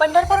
पंढरपूर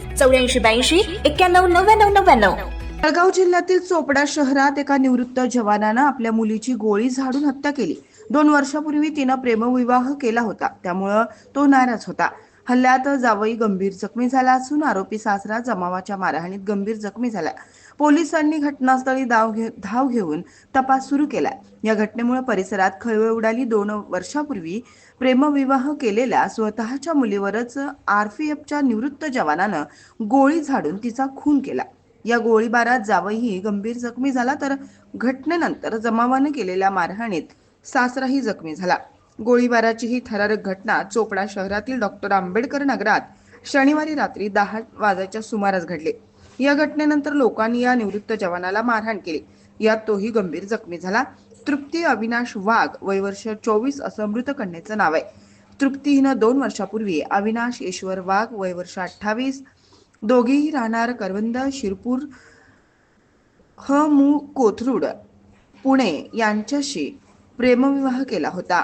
चौऱ्याऐंशी ब्याऐंशी एक्क्याण्णव नव्याण्णव नव्याण्णव. जळगाव जिल्ह्यातील चोपडा शहरात एका निवृत्त जवानानं आपल्या मुलीची गोळी झाडून हत्या केली. दोन वर्षापूर्वी तिनं प्रेमविवाह केला होता त्यामुळं तो नाराज होता. हल्ल्यात जावई गंभीर जखमी झाला असून आरोपी सासरा जमावाच्या मारहाणीत गंभीर जखमी झाला. पोलिसांनी घटनास्थळी धाव घे धाव घेऊन तपास सुरू केला या घटनेमुळे परिसरात खळबळ उडाली. दोन वर्षापूर्वी प्रेमविवाह केलेल्या स्वतःच्या मुलीवरच आरपीएफच्या निवृत्त जवानानं गोळी झाडून तिचा खून केला. या गोळीबारात जावईही गंभीर जखमी झाला तर घटनेनंतर जमावानं केलेल्या मारहाणीत सासराही जखमी झाला. गोळीबाराची ही थरारक घटना चोपडा शहरातील डॉक्टर आंबेडकर नगरात शनिवारी रात्री दहा वाजाच्या सुमारास घडली. या घटनेनंतर लोकांनी या निवृत्त जवानाला मारहाण केली. यात तोही गंभीर जखमी झाला. तृप्ती अविनाश वाघ वय वर्ष चोवीस असं मृत कन्येचं नाव आहे. तृप्ती हिनं दोन वर्षापूर्वी अविनाश ईश्वर वाघ वय वर्ष अठ्ठावीस दोघेही राहणार करवंद शिरपूर ह मु कोथरूड पुणे यांच्याशी प्रेमविवाह केला होता.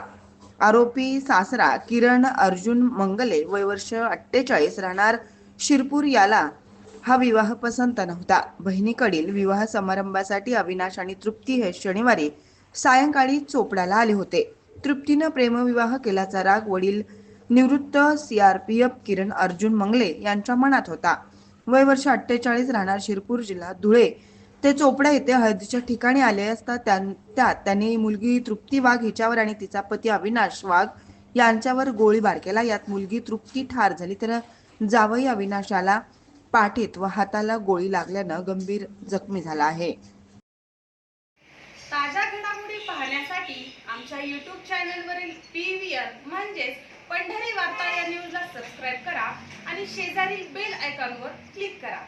आरोपी सासरा किरण अर्जुन मंगले वय वर्ष अठ्ठेचाळीस राहणार शिरपूर याला हा विवाह पसंत नव्हता. बहिणीकडील विवाह समारंभासाठी अविनाश आणि तृप्ती हे शनिवारी सायंकाळी चोपडाला आले होते. तृप्तीनं प्रेमविवाह केल्याचा राग वडील निवृत्त सीआरपीएफ किरण अर्जुन मंगले यांच्या मनात होता. वय वर्ष अठ्ठेचाळीस राहणार शिरपूर जिल्हा धुळे. ते चोपडा येथे हळदीच्या ठिकाणी आले असता त्या त्यात त्यांनी मुलगी तृप्ती वाघ हिच्यावर आणि तिचा पती अविनाश वाघ यांच्यावर गोळीबार केला. यात मुलगी तृप्ती ठार झाली. तर जावई अविनाशाला पाठीत व हाताला गोळी लागल्यानं गंभीर जखमी झाला आहे. ताज्या घडामोडी पाहण्यासाठी आमच्या यूट्यूब चॅनलवरील पी व्ही आर म्हणजेच पंढरी वार्ता या न्यूजला सबस्क्राईब करा आणि शेजारील बेल आयकॉनवर क्लिक करा.